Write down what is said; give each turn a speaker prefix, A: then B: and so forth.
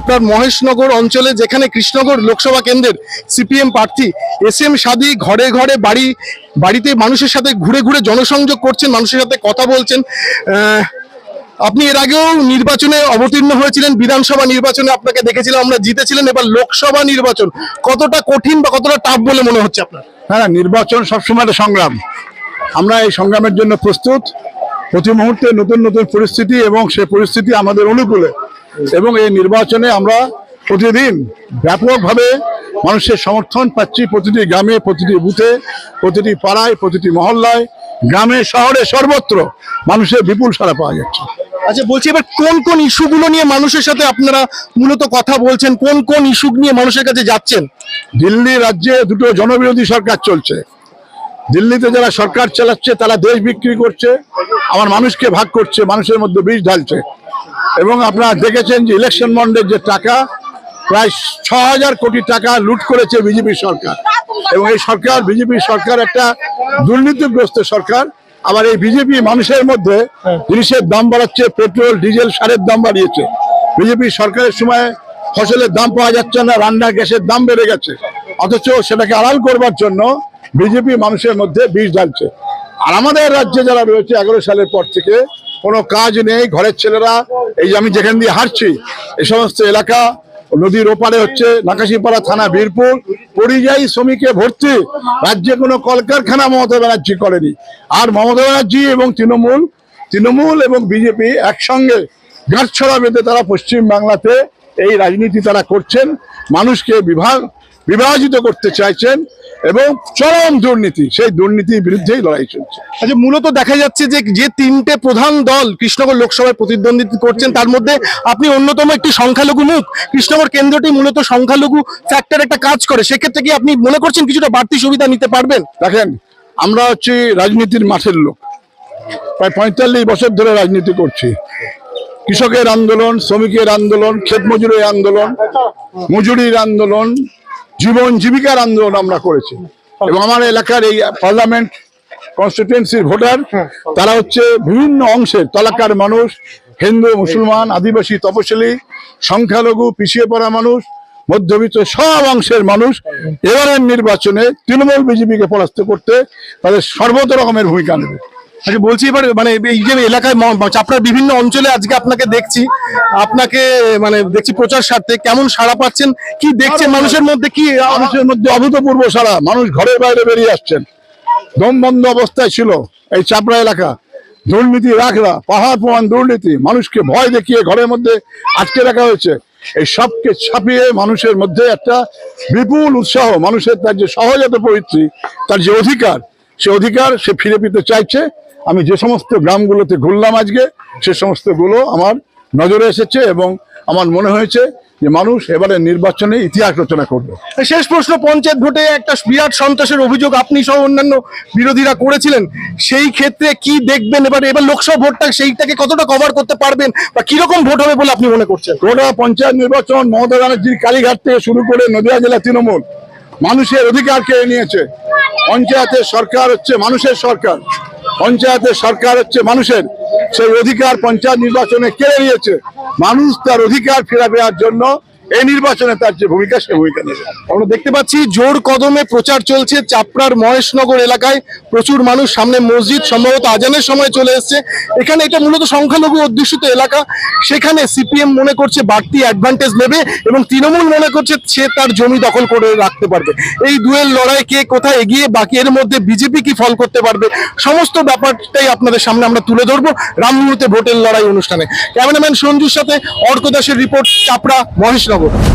A: আপনার মহেশনগর অঞ্চলে যেখানে কৃষ্ণনগর লোকসভা কেন্দ্রের সিপিএম প্রার্থী এস এম সাদি ঘরে ঘরে বাড়ি, বাড়িতে মানুষের সাথে ঘুরে ঘুরে জনসংযোগ করছেন, মানুষের সাথে কথা বলছেন। আপনি এর আগেও নির্বাচনে অবতীর্ণ হয়েছিলেন, বিধানসভা নির্বাচনে আপনাকে দেখেছিলাম, আমরা জিতেছিলেন, এবার লোকসভা নির্বাচন। কতটা কঠিন বা কতটা টাফ বলে মনে হচ্ছে আপনার?
B: হ্যাঁ নির্বাচন সবসময় একটা সংগ্রাম। আমরা এই সংগ্রামের জন্য প্রস্তুত। প্রতি মুহূর্তে নতুন নতুন পরিস্থিতি এবং সেই পরিস্থিতি আমাদের অনুকূলে। এবং এই নির্বাচনে আমরা প্রতিদিন ব্যাপকভাবে মানুষের সমর্থন পাচ্ছি প্রতিটি গ্রামে, প্রতিটি বুথে, প্রতিটি পাড়ায়, প্রতিটি মহল্লায়। গ্রামে, শহরে সর্বত্র মানুষের বিপুল সাড়া পাওয়া যাচ্ছে।
A: আচ্ছা বলছি এবার কোন কোন ইস্যুগুলো নিয়ে মানুষের সাথে আপনারা মূলত কথা বলছেন? কোন কোন ইস্যু নিয়ে মানুষের কাছে যাচ্ছেন?
B: দিল্লি রাজ্যে দুটো জনবিরোধী সরকার চলছে। দিল্লিতে যারা সরকার চালাচ্ছে, তারা দেশ বিক্রি করছে, আমার মানুষকে ভাগ করছে, মানুষের মধ্যে বিষ ঢালছে। এবং আপনারা দেখেছেন যে ইলেকশন বন্ডের যে টাকা, প্রায় ছ হাজার কোটি টাকা লুট করেছে বিজেপি সরকার। এবং এই সরকার, বিজেপি সরকার একটা দুর্নীতিগ্রস্ত সরকার। আবার এই বিজেপি মানুষের মধ্যে জিনিসের দাম বাড়াচ্ছে পেট্রোল ডিজেল সারের দাম বাড়িয়েছে। বিজেপি সরকারের সময় ফসলের দাম পাওয়া যাচ্ছে না রান্নার গ্যাসের দাম বেড়ে গেছে। অথচ সেটাকে আড়াল করবার জন্য বিজেপি মানুষের মধ্যে বিষ ঢালছে। আর আমাদের রাজ্যে যারা রয়েছে এগারো সালের পর থেকে কোনো কাজ নেই ঘরের ছেলেরা এই যে আমি যেখান দিয়ে হাঁটছি এই সমস্ত এলাকা নদীর ওপারে হচ্ছে নাকাশিপাড়া থানা বীরপুর। পরিযায়ী শ্রমিকে ভর্তি। রাজ্যে কোনো কলকারখানা মমতা ব্যানার্জি করেনি। আর মমতা ব্যানার্জি এবং তৃণমূল তৃণমূল এবং বিজেপি একসঙ্গে গাঁটছড়া বেঁধে তারা পশ্চিম বাংলাতে এই রাজনীতি তারা করছেন। মানুষকে বিভাগ বিভাজিত করতে চাইছেন। এবং চরম দুর্নীতি সেই দুর্নীতির বিরুদ্ধেই লড়াই চলছে।
A: আচ্ছা মূলত দেখা যাচ্ছে যে যে তিনটে প্রধান দল কৃষ্ণনগর লোকসভায় প্রতিদ্বন্দ্বিতা করছেন তার মধ্যে আপনি অন্যতম একটি সংখ্যালঘু মুখ। কৃষ্ণনগর কেন্দ্রটি মূলত সংখ্যালঘু ফ্যাক্টর একটা কাজ করে। সেক্ষেত্রে কি আপনি মনে করছেন কিছুটা বাড়তি সুবিধা নিতে পারবেন?
B: দেখেন আমরা হচ্ছি রাজনীতির মাঠের লোক। প্রায় পঁয়তাল্লিশ বছর ধরে রাজনীতি করছি। কৃষকের আন্দোলন শ্রমিকের আন্দোলন ক্ষেত মজুরের আন্দোলন মজুরির আন্দোলন জীবন জীবিকার আন্দোলন আমরা করেছি। এবং আমার এলাকার এই পার্লামেন্ট কনস্টিটুয়েন্সির ভোটার তারা হচ্ছে বিভিন্ন অংশের তলাকার মানুষ হিন্দু মুসলমান আদিবাসী তপশিলি সংখ্যালঘু পিছিয়ে পড়া মানুষ মধ্যবিত্ত সব অংশের মানুষ এবারের নির্বাচনে তৃণমূল বিজেপিকে পরাস্ত করতে তাদের সর্বত রকমের ভূমিকা নেবে।
A: আচ্ছা বলছি এবার মানে এই যে এলাকায় চাপড়ার বিভিন্ন অঞ্চলে আজকে আপনাকে দেখছি আপনাকে মানে দেখছি প্রচার স্বার্থে কেমন সাড়া পাচ্ছেন কি দেখছেন মানুষের মধ্যে কি
B: মানুষের মধ্যে অভূতপূর্ব সারা মানুষ ঘরের বাইরে বেরিয়ে আসছেন দম বন্ধ অবস্থায় ছিল এই চাপড়া এলাকা দুর্নীতি রাখরা পাহাড় প্রমাণ দুর্নীতি মানুষকে ভয় দেখিয়ে ঘরের মধ্যে আটকে রাখা হয়েছে এই সবকে ছাপিয়ে মানুষের মধ্যে একটা বিপুল উৎসাহ মানুষের তার যে সহজাত পরিত্রী তার যে অধিকার সে অধিকার সে ফিরে পেতে চাইছে আমি যে সমস্ত গ্রামগুলোতে ঘুরলাম আজকে সে সমস্তগুলো আমার নজরে এসেছে এবং আমার মনে হয়েছে যে মানুষ এবারে নির্বাচনে ইতিহাস রচনা করবে।
A: শেষ প্রশ্ন পঞ্চায়েত ভোটে একটা বিরাট সন্ত্রাসের অভিযোগ আপনি সহ অন্যান্য বিরোধীরা করেছিলেন সেই ক্ষেত্রে কি দেখবেন? এবার এবার লোকসভা ভোটটা সেইটাকে কতটা কভার করতে পারবেন বা কীরকম ভোট হবে বলে আপনি মনে করছেন?
B: গোটা পঞ্চায়েত নির্বাচন মমতা ব্যানার্জির কালীঘাট থেকে শুরু করে নদিয়া জেলা তৃণমূল মানুষের অধিকার কেড়ে নিয়েছে। পঞ্চায়েতের সরকার হচ্ছে মানুষের সরকার। পঞ্চায়েতের সরকার হচ্ছে মানুষের। সেই অধিকার পঞ্চায়েত নির্বাচনে কেড়ে নিয়েছে। মানুষ তার অধিকার ফেরা পেয়ার জন্য এই নির্বাচনে তার যে ভূমিকা, সে ভূমিকা নেবে।
A: আমরা দেখতে পাচ্ছি, জোর কদমে প্রচার চলছে চাপড়ার মহেশনগর এলাকায়। প্রচুর মানুষ সামনে মসজিদ, সম্ভবত আজানের সময় চলে এসেছে। এখানে এটা মূলত সংখ্যালঘু অধ্যুষিত এলাকা। সেখানে সিপিএম মনে করছে বাড়তি অ্যাডভান্টেজ নেবে এবং তৃণমূল মনে করছে সে তার জমি দখল করে রাখতে পারবে। এই দুয়ের লড়াই কে কোথায় এগিয়ে, বাকি এর মধ্যে বিজেপি কি ফল করতে পারবে, সমস্ত ব্যাপারটাই আপনাদের সামনে আমরা তুলে ধরবো রামমুহূর্তে ভোটের লড়াই অনুষ্ঠানে। ক্যামেরাম্যান সঞ্জুর সাথে অর্ক দাসের রিপোর্ট, চাপড়া, মহেশনগর। справу.